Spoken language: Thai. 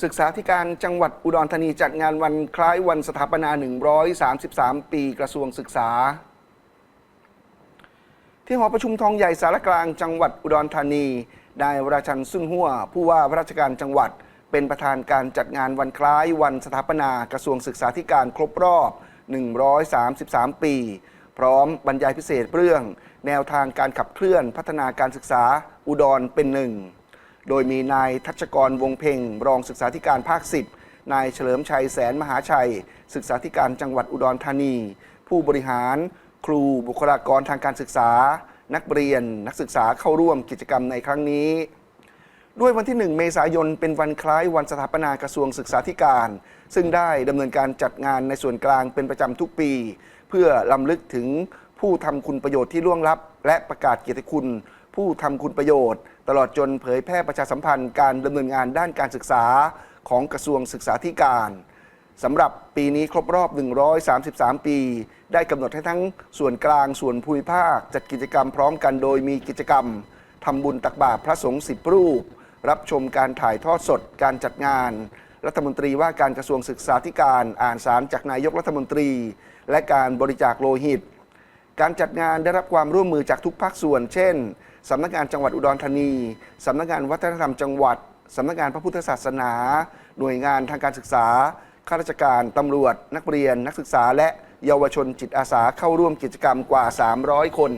ศึกษาธิการจังหวัดอุดรธานีจัดงานวันคล้ายวันสถาปนา 133 ปีกระทรวงศึกษา ที่หอประชุมทองใหญ่สารกลางจังหวัดอุดรธานีนายวราชันซึ่งหัวผู้ว่าราชการจังหวัด เป็นประธานการจัดงานวันคล้ายวันสถาปนากระทรวงศึกษาธิการครบรอบ 133 ปี พร้อมบรรยายพิเศษเรื่อง แนวทางการขับเคลื่อนพัฒนาการศึกษาอุดรเป็นหนึ่ง โดยมีนายทัชกรวงเพ่งรองศึกษาธิการภาค 10 นายเฉลิมชัยแสนมหาชัย ศึกษาธิการจังหวัดอุดรธานี ผู้บริหาร ครูบุคลากรทางการศึกษา นักเรียน นักศึกษาเข้าร่วมกิจกรรมในครั้งนี้ ด้วยวันที่ 1 เมษายนเป็นวันคล้ายวันสถาปนากระทรวงศึกษาธิการ ซึ่งได้ดำเนินการจัดงานในส่วนกลางเป็นประจำทุกปี เพื่อลำลึกถึงผู้ทำคุณประโยชน์ที่ล่วงลับ และประกาศเกียรติคุณ ผู้ทำคุณประโยชน์ ตลอดจนเผยแพร่ประชาสัมพันธ์การดำเนินงานด้านการศึกษาของกระทรวงศึกษาธิการสำหรับปีนี้ครบรอบ 133 ปี ได้กำหนดให้ทั้งส่วนกลางส่วนภูมิภาค จัดกิจกรรมพร้อมกันโดยมีกิจกรรมทำบุญตักบาตรพระสงฆ์สิบรูป รับชมการถ่ายทอดสดการจัดงาน รัฐมนตรีว่าการกระทรวงศึกษาธิการอ่านสารจากนายกรัฐมนตรี และการบริจาคโลหิต การจัดงานได้รับความร่วมมือจากทุกภาคส่วน เช่น สำนักงานจังหวัดอุดรธานีสำนักงานวัฒนธรรมจังหวัดสำนักงานพระพุทธศาสนา หน่วยงานทางการศึกษาข้าราชการตำรวจ นักเรียน นักศึกษา และเยาวชนจิตอาสาเข้าร่วมกิจกรรมกว่า 300 คน